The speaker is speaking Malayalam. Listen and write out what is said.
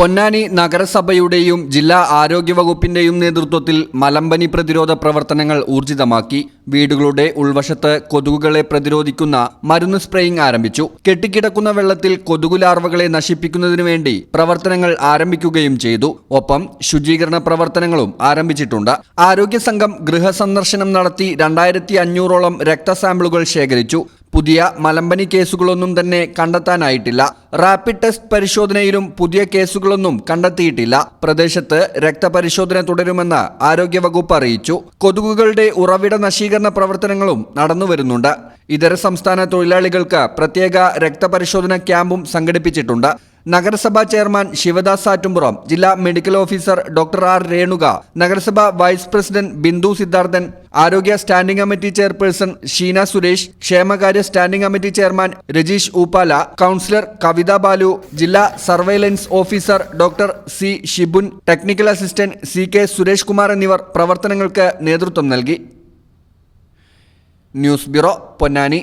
പൊന്നാനി നഗരസഭയുടെയും ജില്ലാ ആരോഗ്യവകുപ്പിന്റെയും നേതൃത്വത്തിൽ മലമ്പനി പ്രതിരോധ പ്രവർത്തനങ്ങൾ ഊർജിതമാക്കി. വീടുകളുടെ ഉൾവശത്ത് കൊതുകുകളെ പ്രതിരോധിക്കുന്ന മരുന്ന് സ്പ്രേയിംഗ് ആരംഭിച്ചു. കെട്ടിക്കിടക്കുന്ന വെള്ളത്തിൽ കൊതുകു ലാർവകളെ നശിപ്പിക്കുന്നതിനു വേണ്ടി പ്രവർത്തനങ്ങൾ ആരംഭിക്കുകയും ചെയ്തു. ഒപ്പം ശുചീകരണ പ്രവർത്തനങ്ങളും ആരംഭിച്ചിട്ടുണ്ട്. ആരോഗ്യ സംഘം ഗൃഹസന്ദർശനം നടത്തി രണ്ടായിരത്തി അഞ്ഞൂറോളം രക്തസാമ്പിളുകൾ ശേഖരിച്ചു. പുതിയ മലമ്പനി കേസുകളൊന്നും തന്നെ കണ്ടെത്താനായിട്ടില്ല. റാപ്പിഡ് ടെസ്റ്റ് പരിശോധനയിലും പുതിയ കേസുകളൊന്നും കണ്ടെത്തിയിട്ടില്ല. പ്രദേശത്ത് രക്തപരിശോധന തുടരുമെന്ന് ആരോഗ്യവകുപ്പ് അറിയിച്ചു. കൊതുകുകളുടെ ഉറവിട നശീകരണ പ്രവർത്തനങ്ങളും നടന്നുവരുന്നുണ്ട് ഇതര സംസ്ഥാന തൊഴിലാളികൾക്ക് പ്രത്യേക രക്തപരിശോധന ക്യാമ്പും സംഘടിപ്പിച്ചിട്ടുണ്ട്. നഗരസഭാ ചെയർമാൻ ശിവദാസ് സാറ്റുംപുറം ജില്ലാ medical officer doctor R Renuka നഗരസഭാ വൈസ് പ്രസിഡന്റ് ബിന്ദു സിദ്ധാർത്ഥൻ ആരോഗ്യ standing committee chairperson Sheena Suresh ക്ഷേമകാര്യ സ്റ്റാൻഡിംഗ് കമ്മിറ്റി ചെയർമാൻ രജീഷ് ഊപ്പാല കൗൺസിലർ കവിത ബാലു ജില്ലാ surveillance officer doctor C Shibun technical assistant C K Suresh Kumar എന്നിവർ പ്രവർത്തനങ്ങൾക്ക് നേതൃത്വം നൽകി. News bureau Ponnani.